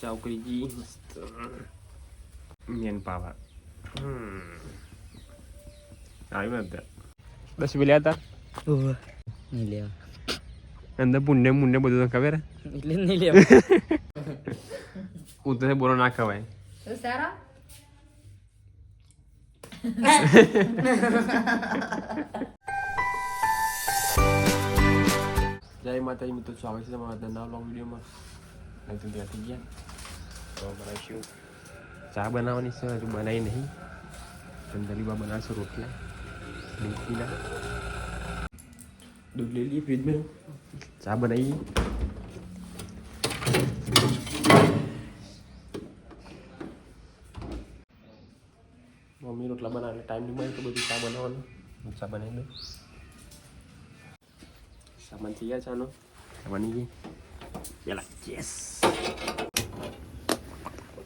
ચાવકરીજી મસ્ત મેન પાવા હમ આવ્યું ને અત્યારે દસ રૂપિયા હતા ઓહ નહીં લેવા અંદર પુણ્ય મુંડે બધું તને ખબર હે? એટલે જ નહીં લેવા ઉધર બોલો ના ખવાય સારા જય માતાજી મિત્રો સ્વાગત છે તમારા ધંધા લોંગ વિડીયોમાં અને તમે ત્યાં થઈ ગયા તો બનાવીશું. ચા બનાવવાની છે હજુ બનાવી નહીં. ચંદલીમાં બનાવશું રોટલા મીઠીના દૂધ લઈ લઈએ ફ્રીજમાં? ચા બનાવી મમ્મી રોટલા બનાવે ટાઈમ નહીં મળે તો બધું ચા બનાવવાનું. ચા બનાવી દઉં. સામાન થઈ ગયા ચાનો બની ગઈ પેલા યસ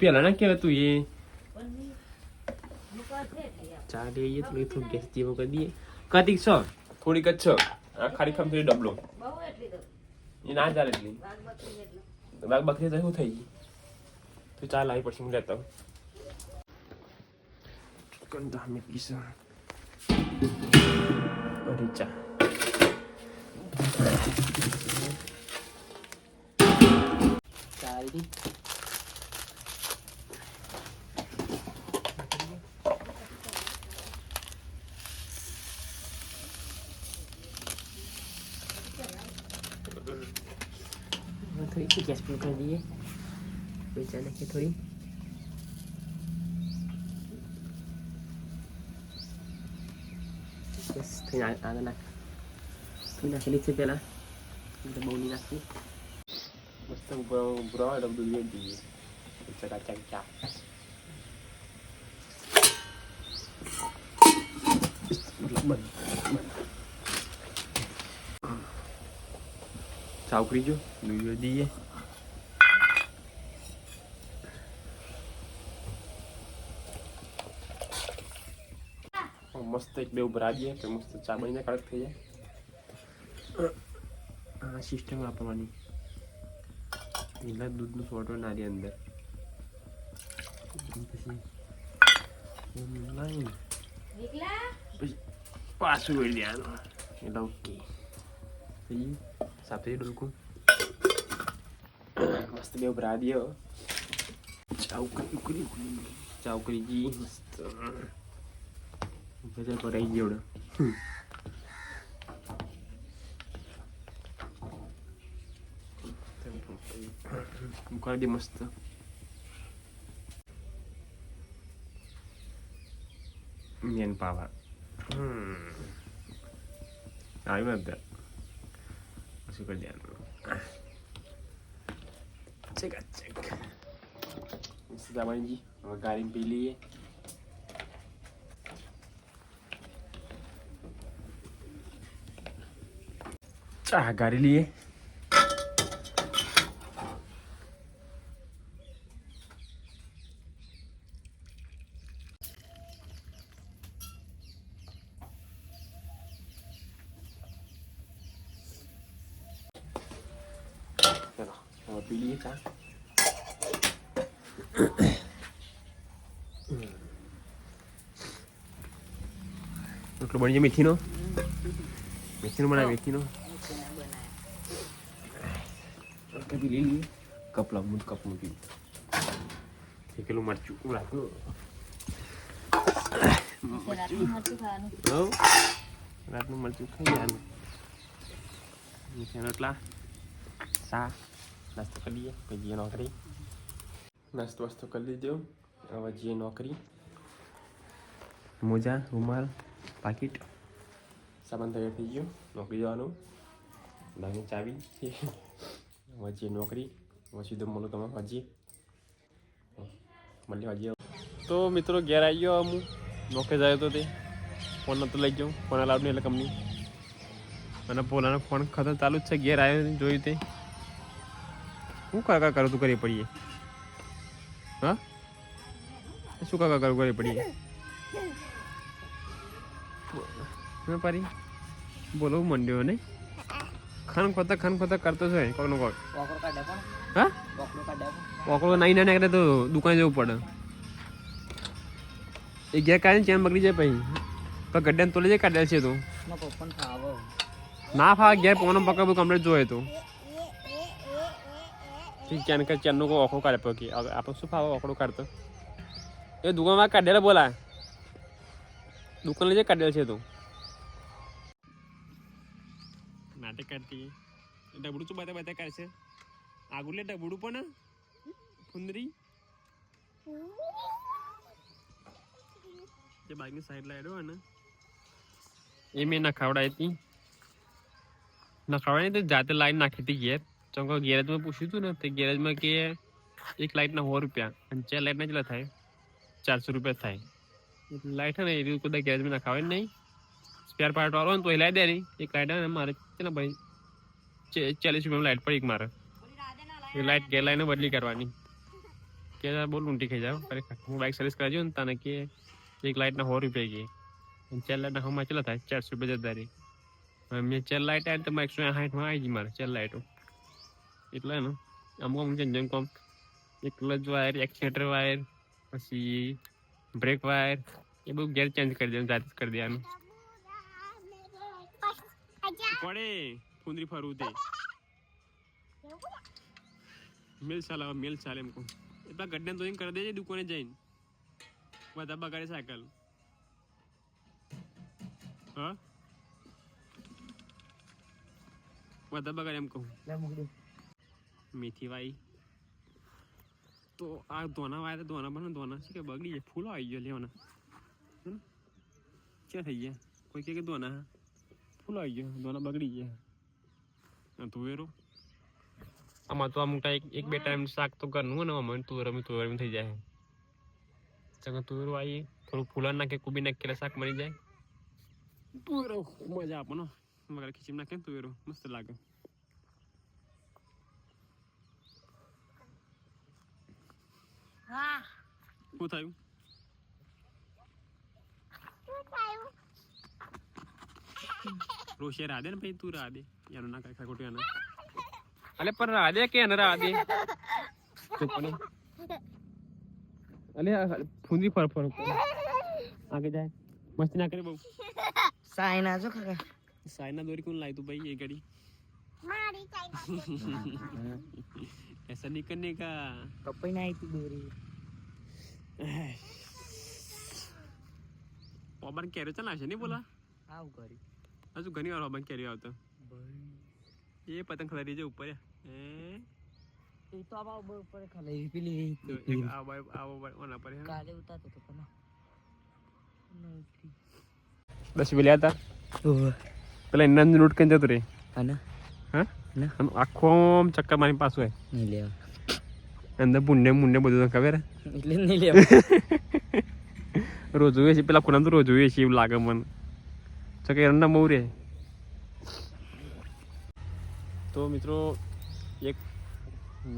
પેલા ના કહેવાય તું એ. ચા લઈએ તો થોડું ગેસ જેવો કરી દઈએ. કતિક છો? થોડીક જ છો. આ ખાલી ખમ થોડી ડબલો. એ ના ચાલે એટલી. બાગ બકરી તો શું થઈ ગઈ? તો ચા લાવી પછી હું લેતા કંદા મેં પીસા અરે ચા. ચાલતી ગેસ પર કરી દઈએ. પૈસા નાખીએ થોડી. બસ થઈ આગળ નાખ. તું નાખેલી છે પેલા એટલે બહુ નહીં નાખતી મસ્ત તો બધું લઈ દઈએ ચકાચક ચા ચાવકરી જો દઈએ મસ્ત એક બે ઉભરા આવીએ તો મસ્ત ચા બનીને કડક થઈ જાય આ સિસ્ટમ વાપરવાની લીલા દૂધનું સોટો નારી અંદર પછી લાઈન પછી વળી દેવાનું એટલે ઓકે પછી સાથે ડોલકું મસ્ત બે ઉપર આવીએ ચાવકરી ઉકરી ગઈ મસ્ત બધા કરાઈ જેવડો કરી દે મસ્ત મેન પાવા આવ્યું અત્યારે પછી કરી દેવાનું ચેક ચેક મસ્ત દામાજી હવે ગાડી પી લઈએ ચા ગાડી લઈએ પી લઈએ ચા રોટલો બની જાય મેથીનો મેથીનો બનાવે મેથીનો કપી લઈ લઈએ કપ લાવું કપ મૂકી શેકેલું મરચું રાખો હવ રાતનું મરચું ખાઈ જવાનું મીઠાના રોટલા સા નાસ્તો કરી લઈએ પછી જઈએ નોકરી નાસ્તો વાસ્તો કરી લીધો હવે જઈએ નોકરી મોજા રૂમાલ પાકીટ સામાન તૈયાર થઈ ગયો નોકરી જવાનું બાકી ચાવી. છે નોકરી. પછી તો મળું તમે હજી મળ્યો હજી તો મિત્રો ઘેર આવી ગયો હું. નોકે જાય તો તે. ફોન નતો લઈ ગયો. ફોન અલાઉડ નહીં એટલે કંપની. અને પોલાનો ફોન ખતર ચાલુ જ છે. ઘેર આવ્યો જોયું તે. શું કાકા કરું તું કરી પડીએ? હા? શું કાકા કરું કરી પડીએ? પારી બોલવું મંડ્યો ને ખન ખોતા ખન ખોત કરતો છે કોક. નો કોક હા? કોકડો નહીં ના કરે તો દુકાન જવું પડે. એ ગયા કાઢે ચેન બગડી જાય પછી. તો પણ ગડ્ડા તોલે જાય કાઢેલ છે તો. ના ફા ગયા પોનો પકડ કમ્પ્લેટ જોઈએ તો. ચેન કે ચેનનો કોઈ ઓખડો કાઢે પછી. આપણે શું ફાવો ઓખડો કાઢતો. એ દુકાનમાં કાઢેલા બોલા. દુકાન લઈ જાય કાઢેલ છે તું. નાટક કાઢતી ડબડું શું બધા બતા કાઢશે આગું લે ડબડું પણ, ફુંદરી? જે બાઈકની સાઈડ લાવ્યો ને એ મેં ના ખવડાવી હતી. ના તો જાતે લાઈન નાખી હતી ઘેર. ચમકો ગેરેજમાં પૂછ્યું હતું ને, તે ગેરેજમાં કે એક લાઇટના સો રૂપિયા અને ચાર લાઇટના કેટલા થાય? ચારસો રૂપિયા થાય. લાઇટ ને, એ બધા ગેરેજમાં નાખાવે નહીં. સ્પેર પાર્ટ વાળો ને તો એ લાઈ દે નહીં. એક કાઢ્યા ને, મારે છે ને ભાઈ ચાલીસ રૂપિયામાં લાઈટ પડી મારે. એ લાઇટ ગેર લાઈને બદલી કરવાની. કે બહુ ઊંટી ખાઈ જાવ હું બાઇક સર્વિસ કરાવજો ને તને કે એક લાઇટના સો રૂપિયા ગઈ અને ચાર લાઇટના હમણાં ચેલા થાય? ચારસો રૂપિયા જતા રહી. મેં ચાર લાઇટ આવી તો એકસો સાઠમાં આવી ગઈ મારે, ચાર લાઇટો એટલે ને અમુક અમુક જેમ કોમ. એક ક્લચ વાયર એક્સિલેટર વાયર પછી બ્રેક વાયર એ બધું ગેર ચેન્જ કરી દેવાનું, જાતે કરી દેવાનું. પડે ફુંદરી ફરવું તે મેલ ચાલે હવે મેલ ચાલે એમ કહું. એટલા ગड्ढे ધોઈને કરી દેજે દુકાને જઈને. બધા બગાડે સાયકલ. હા? બધા બગાડે એમ કહું. મેથી વાઈ તો આ ધોના વાય તો ધોના બને ધોના છે કે બગડી જાય. ફૂલો આવી ગયો લેવાના? ક્યાં થઈ ગયા? કોઈ કે ધોના? હા? ફૂલો આવી ગયો ધોના બગડી ગયા તુવેરો આમાં તો અમુક ટાઈમ એક બે ટાઈમ શાક તો કરવું ને આમાં તુવેરો તુવેરો થઈ જાય ચંગા તુવેરો આવી થોડું ફૂલા નાખે કુબી નાખે શાક મળી જાય તુવેરો મજા આપો ને મગર ખીચી નાખે ને તુવેરો મસ્ત લાગે શું થયું રોશે રાધે ને ભાઈ તું રાધે એનું ના કાંઈ ખોટું એનું અલે પણ રાધે કે એને રાધે ચૂપ ને અલે આ ફૂંદી ફર ફર કરે. આગે જાય મસ્તી ના કરે બહુ સાઈ ના જો કાકા સાયના દોરી કોણ લાવી તું ભાઈ એ ગાડી ऐसा नहीं करने का કપાઈ ના આવી દોરી ઓબન કેરી ચલાવશે નહીં બોલા આવું કરી હજુ ઘણી વાર ઓબન કેરી આવતો એ પતંગ ખલારી છે ઉપર એ એ તો ઉપર પેલી એક આ બાય આ ઓના પર કાલે ઉતારતો તો પણ દસ વેલ્યા હતા. પેલા લૂટ કરીને જતો રે હા આખો આમ ચક્કર મારી પાછું હોય નહીં લેવા અંદર પુણ્ય મુંડે બધું ખબર એટલે નહીં લેવા રોજ જોઈએ છે. પેલા ખુના તો રોજ જોઈએ છે એવું લાગે મને. ચકે એરંડા બહુ રે તો મિત્રો એક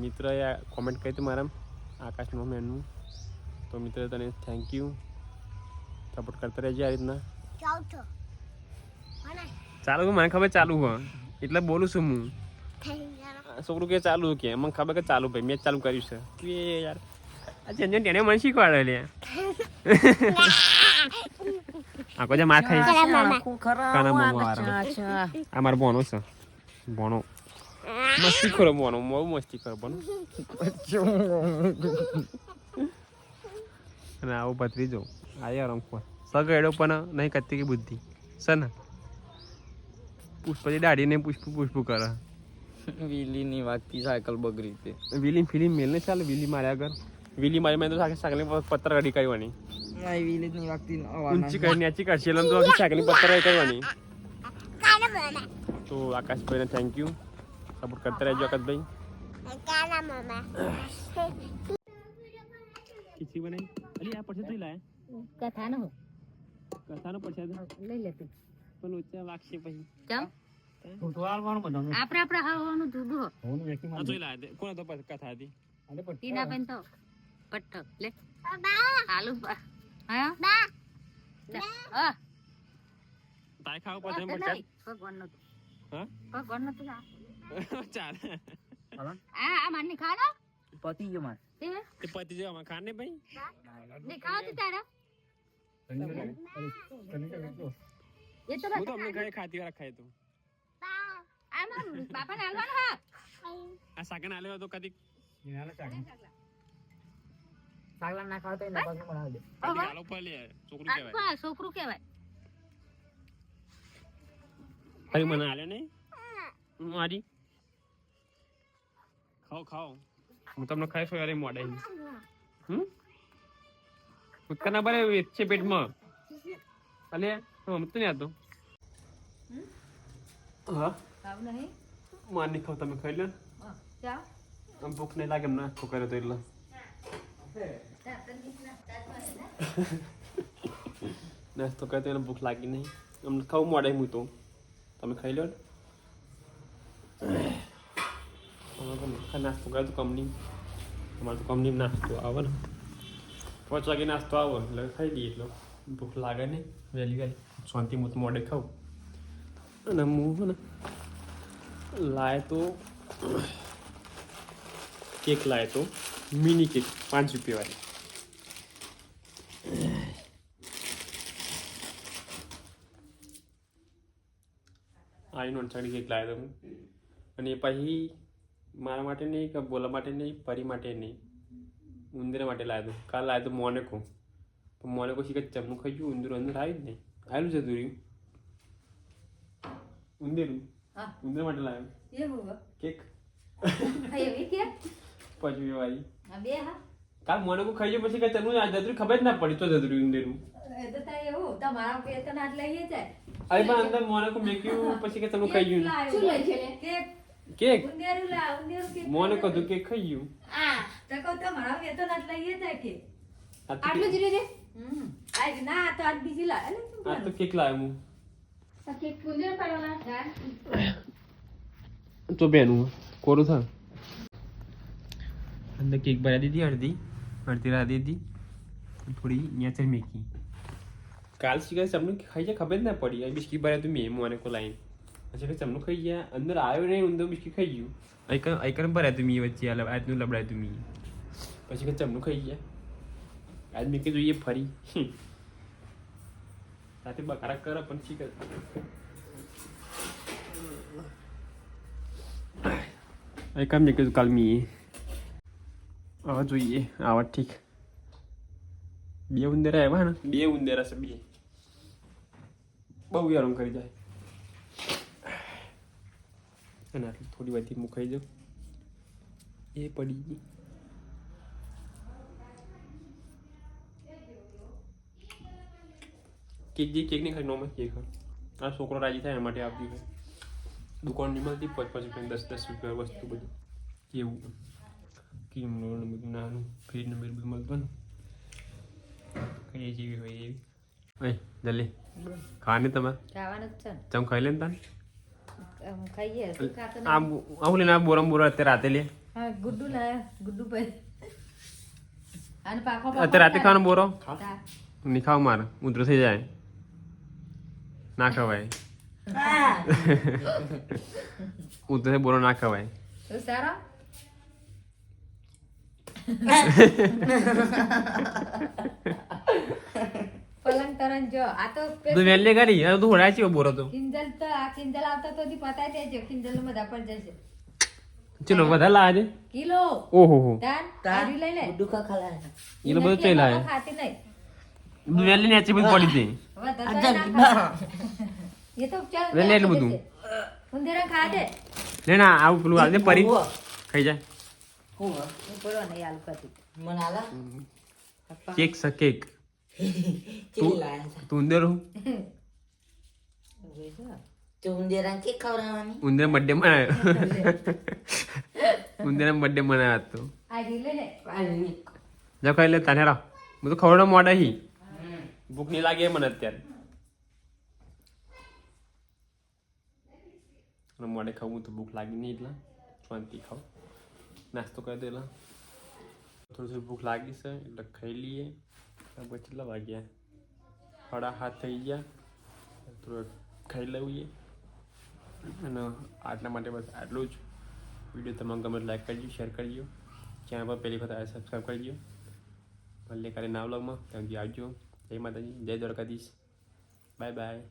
મિત્રએ કોમેન્ટ કરી હતી મારા આકાશ મોમેનનું તો મિત્ર તને થેન્ક યુ સપોર્ટ કરતા રહેજે આ રીતના. ચાલુ મને ખબર ચાલુ હો એટલે બોલું છું હું. છોકરું કે ચાલુ કે મને ખબર કે ચાલુ ભાઈ મેં ચાલુ કર્યું છે. તું એ યાર આ જેને તેને મને શીખવાડે લે. આખો જે માર ખાઈ. કાના મોમો આ મારો બોનો છે. બોનો મસ્તી કરો બોનો બહુ મસ્તી કરો બોનો અને આવો ભત્રીજો આયા રમખોર સગડો પણ નહીં કરતી કે બુદ્ધિ છે ને પુષ્પજી દાઢીને પુષ્પ પુષ્પ કરે વિલીની વાગતી સાયકલ બગડી તે વિલી ફિલી મેલ ને ચાલે વિલી માર્યા આગળ વિલી મારી મેં તો સાકે સાકલી પત્તર કઢી કરવાની નહીં વિલી ની વાગતી ઊંચી કરી નેચી કરશે તો સાકલી પત્તર કઢી કરવાની તો આકાશભાઈને થેન્ક યુ સપોર્ટ કરતા રહેજો આકાશભાઈ ખીચડી બનાવી અલી આ પડશે તું લાય કથા નો કથાનો પડશે લઈ લેતી પણ ઓછા વાગશે પછી ચમ આપણે આપણે હવાનું જુદું આ જોઈ લાય. કોણ તો પાછો કથા હતી ટીના બેન તો પટ્ટો લે આલુ બા- હા હા તાય ખાવ પછી ભગવાનનું તો. હા ભગવાનનું તો આ. ચાલે. આ આ મારની ખાવા પતી ગયો માર. તે? તે પતિ જો આમાં ખાને ભાઈ? ને ખાવા તારા. એ તો હું તો અમને ઘરે ખાતી વાર ખાય તો. આમાં બાપાને હાલવાનું હા. આ સાકન આલ્યો તો કદી સાગલા ના ખાવ તો એના પાસે બનાવી દે કદી આલો પડે છોકરું આ કહેવાય છોકરું કહેવાય. કઈ મને આલે નહીં? મારી ખાઓ ખાઓ. હું તમને ખાઈ અરે મોડે હમ? કના બરે છે પેટમાં. અલે હમ તો નહીં આતો હા? ખાવ નહીં. માન નહીં ખાવ તમે ખાઈ લો ચાલ આમ ભૂખ નહીં લાગે એમને આખો કરે તો એટલે. નાસ્તો કરે તો એને ભૂખ લાગી નહીં. અમને ખાવું મોડે હું તો તમે ખાઈ લો ને. અમારે નાસ્તો કરે તો કંપની અમારે તો કંપની નાસ્તો આવે ને પાંચ વાગે નાસ્તો આવો એટલે ખાઈ દઈએ એટલો ભૂખ લાગે નહીં વહેલી વહેલી શાંતિ હું મોડે ખાઉં અને હું ને લાય તો કેક લાય તો મિની કેક પાંચ રૂપિયા વાળી આઈ નોનસાડી કેક લાવ્યો તો હું અને પછી મારા માટે નહીં કે બોલા માટે નહીં પરી માટે નહીં. ઉંદરા માટે લાવ્યો. કાલ લાવ્યો મોનેકો. તો મોનેકો શીખે ચમનું ખાઈ ગયું ઉંદર અંદર આવ્યું જ નહીં. આવેલું જતું રહ્યું ઉંદેરું. ઉંદર માટે લાવ્યો. કેક. પછી વાળી કાલ મોનેકો ખાઈ ગયો પછી કઈ ચમનું જતું ખબર જ ના પડી તો જતું રહ્યું ઉંદેરું તમારા વેતન આટ લઈએ જાય અરે પણ અંદર મોનેકો મેક્યું પછી કે તમને ખાઈ ગયું. શું લઈ છે? કે કેક? ઉંદેરું લા ઉંદેરું કે મોનેકો તો કેક ખાઈ ગયું. આ તો કહું તમારા વેતન આટ લઈએ જાય કે આ તો આટલું કેક- જ રે હમ. આજ ના તો આજ બીજી લા આ તો કેક લાવ્યો હું. આ કેક ઉંદેર પાડવાના? તો બેનું કોરું થા અંદર કેક ભરા દીધી અડધી. અડધી રા દીધી. થોડી નેચર મેકી કાલ શીખે ચમનું ખાઈ ખબર ના પડી. આ બિસ્કીટ ભર્યા તું મેં મોને કો લાઈન. પછી કે ચમનું ખાઈ ગયા અંદર આવ્યો નહીં ઊંધો બિસ્કિટ ખાઈ ગયું આઈકન આઈકન ભર્યા તું મી વચ્ચે આ આજનું લબડાય તું મી પછી કે ચમનું ખાઈ ગયા આજ મી કે જોઈએ ફરી સાથે બકારા કરે પણ શીખ એ કામ ને કીધું કાલ મી આવા જોઈએ આવા ઠીક બે ઉંદેરા આવ્યા ને બે ઉંદેરા છે બે બહુ યાર કરી જાય અને આટલું થોડી વારથી મુકાઈ દઉં એ પડી ગઈ. કેક જે કેક નહીં ખાઈ નોર્મલ કેક ખાય. આ છોકરો રાજી થાય એના માટે આપતી હોય દુકાનની મળતી પાંચ પાંચ રૂપિયા દસ દસ રૂપિયા વસ્તુ બધી. કેવું ક્રીમ રોલ ને બધું નાનું ફ્રીજ ને બધું મળતું કઈ જેવી હોય એવી. અહીં જલ્દી. ખાવાની તમે ખાવાનું જ છે ચમ ખાઈ લે ને તાન? ખાઈએ શું ખાતો આ આવું લઈને આ બોરમ બોરો અત્યારે રાતે લે. હા ગુડ્ડુ લાયા ગુડ્ડુ ભાઈ અને પાખો અત્યારે રાતે ખાવાનો બોરો? નહીં ખાવ મારે ઉધરો થઈ જાય. ના ખવાય. ઉધરો બોરો ના ખવાય. તો સારો? કિંજલ તો આ કિંજલ આવતા તો હજી પતાઈ દેજો. કિંજલ બધા પડી જશે. ચલો વધારે લાવે કિલો. ઓહો હો તાન આરી લઈ લે. ડુકા ખાલા એ લોકો બધું ખાતી નહીં. તું પડી. એ તો ચાલ લે લે એટલું બધું. ઉંદેરા ખા દે લે ના આવું પેલું પરી. ખાઈ જાય હું ઉપડો નહીં આલુ ખાતી. મને આલા. કેક સ કેક. ચીલી ઉંદર હું તો ઉંદેરા કે ખવડાવવાની ઉંદર બર્થડે બર્થડે મનાવ્યા હતો જો ખાઈ લે તાને રાવ હું તો ખવડો મોડા હી ભૂખ નહીં લાગે મને અત્યારે મોડે ખાવું તો ભૂખ લાગી નહીં એટલે શાંતિ ખાવ નાસ્તો કરી દે એટલે થોડી થોડી ભૂખ લાગી છે એટલે ખાઈ લઈએ પછી કેટલા વાગ્યા સાડા હાથ થઈ ગયા. થોડું ખાઈ લઈએ. અને આટલા માટે બસ આટલું જ. વીડિયો તમામ ગમે લાઈક કરજો શેર કરજો. ચેનલ પર પહેલી વખત સબસ્ક્રાઈબ કરજો. ભલે કાલે ના વ્લોગમાં ત્યાં આવજો. જય માતાજી, જય દ્વારકાધીશ. Bye bye